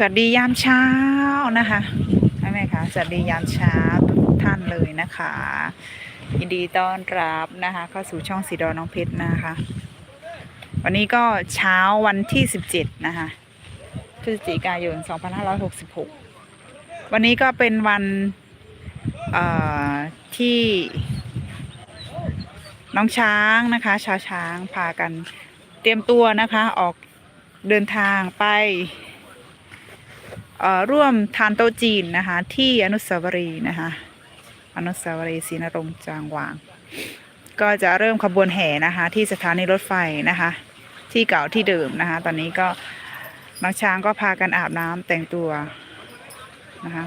สวัสดียามเช้านะคะใช่ไหมคะสวัสดียามเช้าทุกท่านเลยนะคะ ยินดีต้อนรับนะคะเข้าสู่ช่องสีดอน้องเพชรนะคะ วันนี้ก็เช้าวันที่17นะคะพฤศจิกายน2566วันนี้ก็เป็นวันเอ่อที่น้องช้างนะคะชาวช้างพากันเตรียมตัวนะคะออกเดินทางไป ร่วมทานโต๊ะจีนนะคะ ที่อนุสาวรีย์นะคะ อนุสาวรีย์ศรีนรงจางวาง ก็จะเริ่มขบวนแห่นะคะ ที่สถานีรถไฟนะคะ ที่เก่าที่เดิมนะคะ ตอนนี้ก็น้องช้างก็พากันอาบน้ำแต่งตัวนะคะ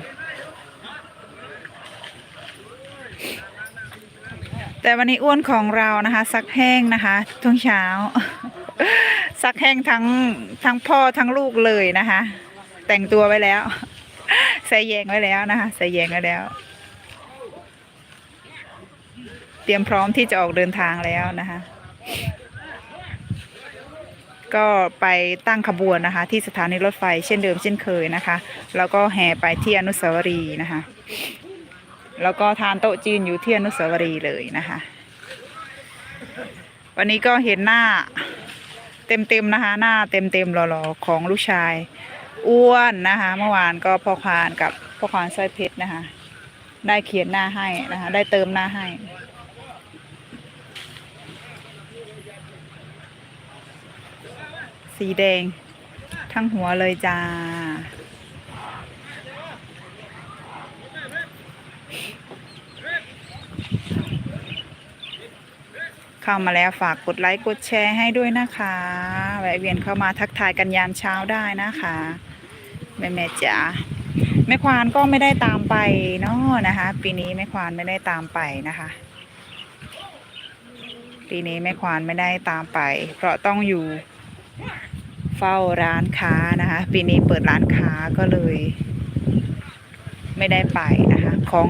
แต่วันนี้อ้วนของเรานะคะ ซักแห้งนะคะทุกเช้า ซักแห้งทั้งทั้งพ่อทั้งลูกเลยนะคะ แต่งตัวไว้แล้ว ใส่แยงไว้แล้วนะคะ ใส่แยงไว้แล้ว เตรียมพร้อมที่จะออกเดินทางแล้วนะคะ ก็ไปตั้งขบวนนะคะ ที่สถานีรถไฟเช่นเดิมเช่นเคยนะคะ แล้วก็แห่ไปที่อนุสาวรีย์นะคะ แล้วก็ทานโต๊ะจีนอยู่ที่อนุสาวรีย์เลยนะคะ วันนี้ก็เห็นหน้าเต็มๆนะคะ หน้าเต็มๆหล่อๆของลูกชาย อ้วนนะคะ เมื่อวานก็พ่อควานกับพ่อควานสร้อยเพชรนะคะ ได้เขียนหน้าให้นะคะ ได้เติมหน้าให้สีแดง ทั้งหัวเลยจ้า เข้ามาแล้วฝากกดไลค์กดแชร์ให้ด้วยนะคะ แวะเวียนเข้ามาทักทายกันยามเช้าได้นะคะ แม่แม่จ๋าแม่ควานก็ไม่ได้ตามไปเนาะนะคะ ปีนี้แม่ควานไม่ได้ตามไปนะคะ ปีนี้แม่ควานไม่ได้ตามไป เพราะต้องอยู่เฝ้าร้านค้านะคะ ปีนี้เปิดร้านค้าก็เลย ไม่ได้ไปนะคะ ของ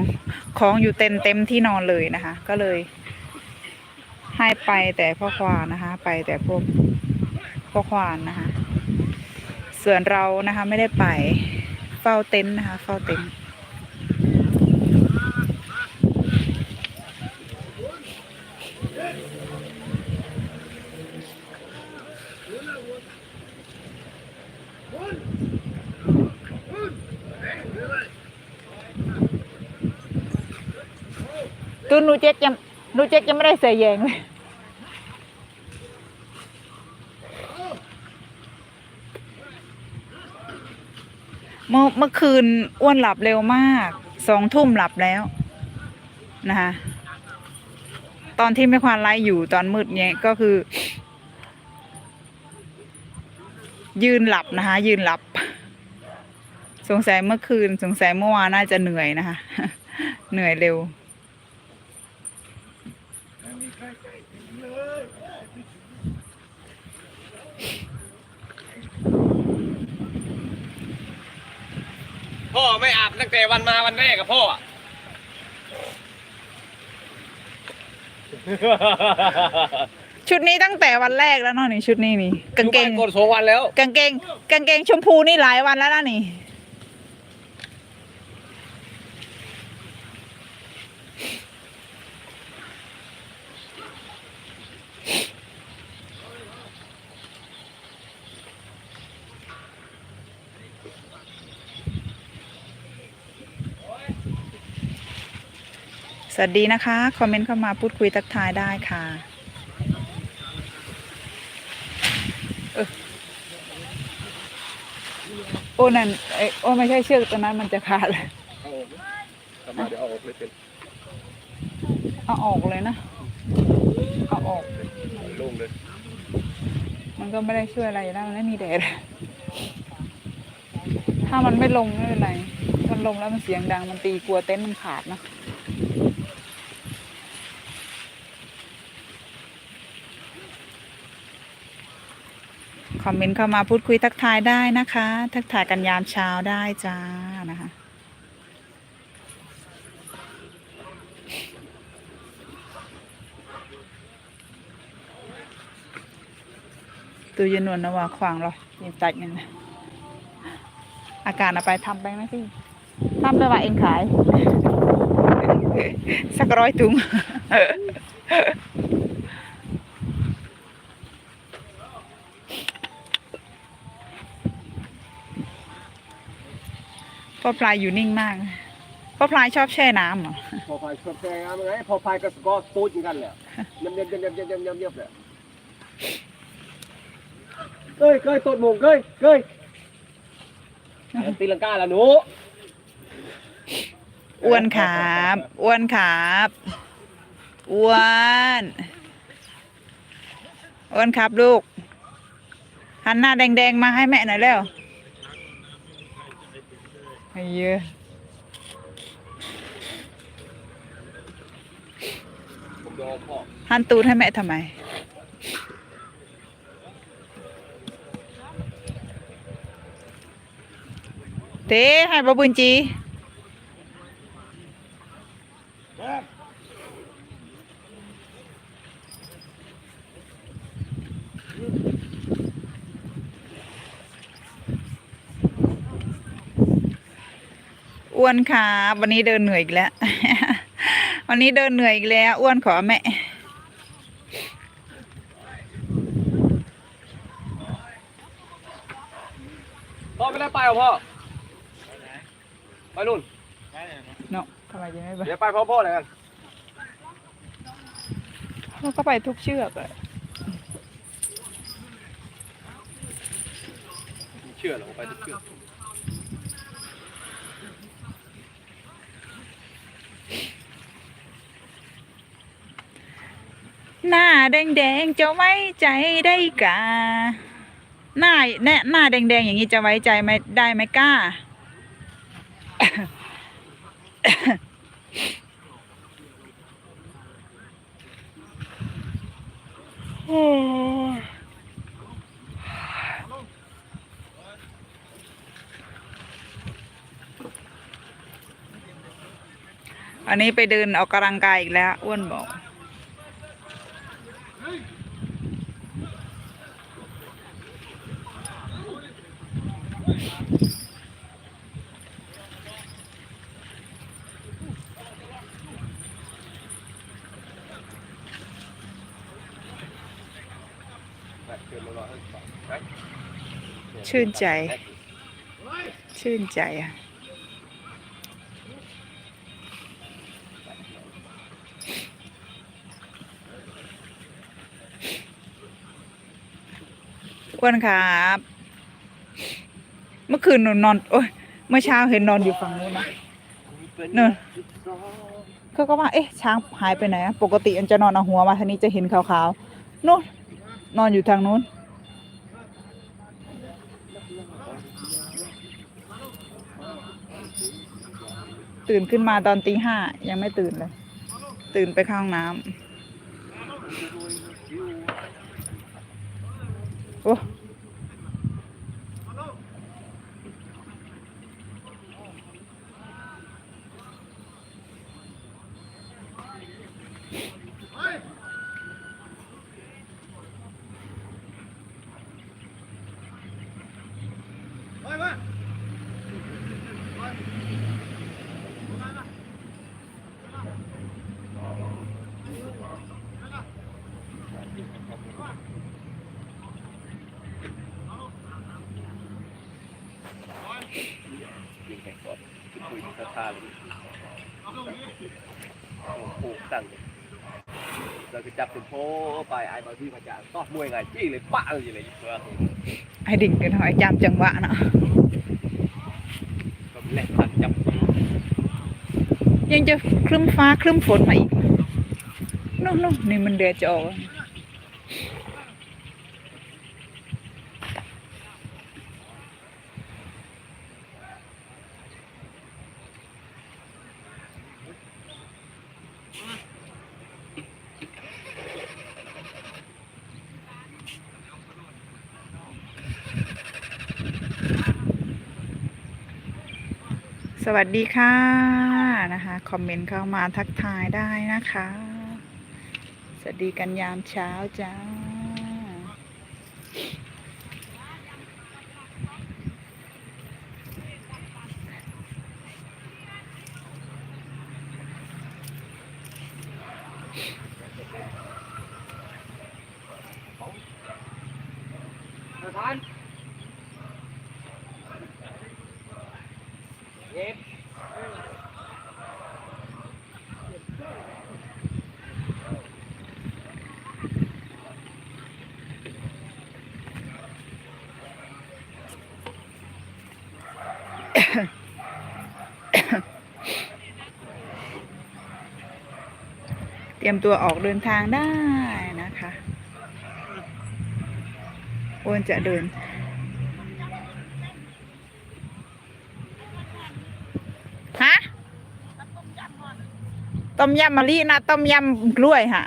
ของอยู่เต็มเต็มที่นอนเลยนะคะ ก็เลย ให้ไปแต่พ่อควานนะคะ ไปแต่พวกพ่อควานนะคะ ส่วนเรานะคะไม่ได้ไปเฝ้าเต็นท์นะคะเฝ้าเต็นท์ตัวหนูเจ๊กยังหนูเจ๊กยังไม่ได้ใส่แยงเลย เมื่อเมื่อคืนอ้วนหลับเร็วมาก สองทุ่มหลับแล้วนะคะตอนที่ไม่ควานไล่อยู่ตอนมืดเนี่ยก็คือ ยืนหลับนะคะ ยืนหลับ สงสัยเมื่อคืน สงสัยเมื่อวานน่าจะเหนื่อยนะคะ เหนื่อยเร็ว พ่อไม่อาบตั้งแต่วันมาวันแรกกับพ่ออะ ชุดนี้ตั้งแต่วันแรกแล้วเนาะนี่ชุดนี้นี่ กางเกงอยู่บ้นกดสองวันแล้ว กางเกง กางเกงชมพูนี่หลายวันแล้วนะนี่ วัสดีนะคะ คอมเมนต์เข้ามาพูดคุยทักทายได้ค่ะโอ้นั่นเอ้ยโอ้ไม่ใช่เชือกตัวนั้นมันจะขาดเลยเอาออกกลับมาเดี๋ยวเอาออกเลยเป็นเอาออกเลยนะ เอาออกโล่งเลย มันก็ไม่ได้ช่วยอะไรอยู่แล้วมันไม่มีแดด ถ้ามันไม่ลงไม่เป็นไร มันลงแล้วมันเสียงดังมันตีกลัวเต็นท์มันขาดนะ คอมเมนต์เข้ามาพูดคุยทักทายได้นะคะ ทักทายกันยามเช้าได้จ้านะคะตัวยืนนวลนะว่าขวางเรายิงตัดกันนะอาการเอาไปทำไปไหมพี่ทำไปว่าเองขาย สักร้อยถุง พ่อพลายอยู่นิ่งมากพ่อพลายชอบแช่น้ำเหรอพอพายชอบแซงไงพอพายก็สกอร์ตูดเหมือนกันแหละเงียบเงียบเงียบเงียบเงียบเงียบเงียบเลยเก้ยเก้ยตดหมงเก้ยเก้ยตีลังกาละหนูอ้วนครับอ้วนครับอ้วนอ้วนครับลูกหันหน้าแดงๆมาให้แม่หน่อยเร็ว ไอ้เยอะหันตูดให้แม่ทำไมเต้ให้บะบุญจี อ้วนครับวันนี้เดินเหนื่อยอีกแล้ว วันนี้เดินเหนื่อยอีกแล้ว อ้วนขอแม่พ่อไม่ได้ไปเหรอพ่อไปนู่นเนาะทำไมจะไม่ไปเดี๋ยวไปพร้อมพ่อเลยกันเราก็ไปทุกเชือกเลยเชื่อเหรอผมไปทุกเชื่อ หน้าแดงๆจะไว้ใจได้กาหน้าแน่หน้าแดงๆอย่างนี้จะไว้ใจไหมได้ไหมกล้า โอ้อันนี้ไปเดินออกกำลังกายอีกแล้วอ้วนบอก ชื่นใจ ชื่นใจอะอ้วนครับ เมื่อคืนหนูนอน โอ้ยเมื่อเช้าเห็นนอนอยู่ฝั่งนู้นนะนู่นเขาก็ว่า เอ๊ะ ช้างหายไปไหนอะปกติมันจะนอนเอาหัวมาทางนี้จะเห็นขาวๆนู่นนอนอยู่ทางนู้น ตื่นขึ้นมาตอนตีห้ายังไม่ตื่นเลย ตื่นไปเข้าห้องน้ำโอ้คุยสถาน ผูกตั้งเราจะจับเป็นโพไปไอ้บางที่มาจากก็มวยไงจี้เลยปะเลยเลยเพื่อไอ้ดิ่งกันหอยจำจังหวะเนาะก็แหลกทันจับยังจะครึ้มฟ้าครึ้มฝนมาอีกนู่นนู่นนี่มันเดือดจะออก สวัสดีค่ะนะคะ คอมเมนต์เข้ามาทักทายได้นะคะ สวัสดีกันยามเช้าจ้า ท่าน เย็บเตรียมตัวออกเดินทางได้นะคะโอนจะเดิน ฮะ ต้มยำมะลินะต้มยำกล้วยฮะ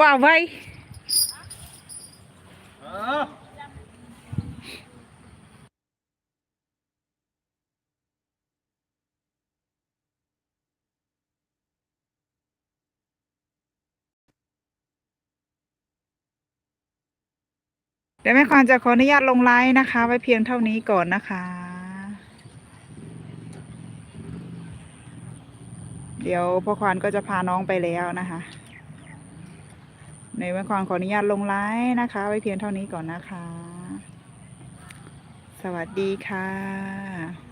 ว่าไว้ เดี๋ยวแม่ควานจะขออนุญาตลงไลน์นะคะ ไว้เพียงเท่านี้ก่อนนะคะ เดี๋ยวพ่อควานก็จะพาน้องไปแล้วนะคะในแม่ควานขออนุญาตลงไลน์นะคะ ไว้เพียงเท่านี้ก่อนนะคะ สวัสดีค่ะ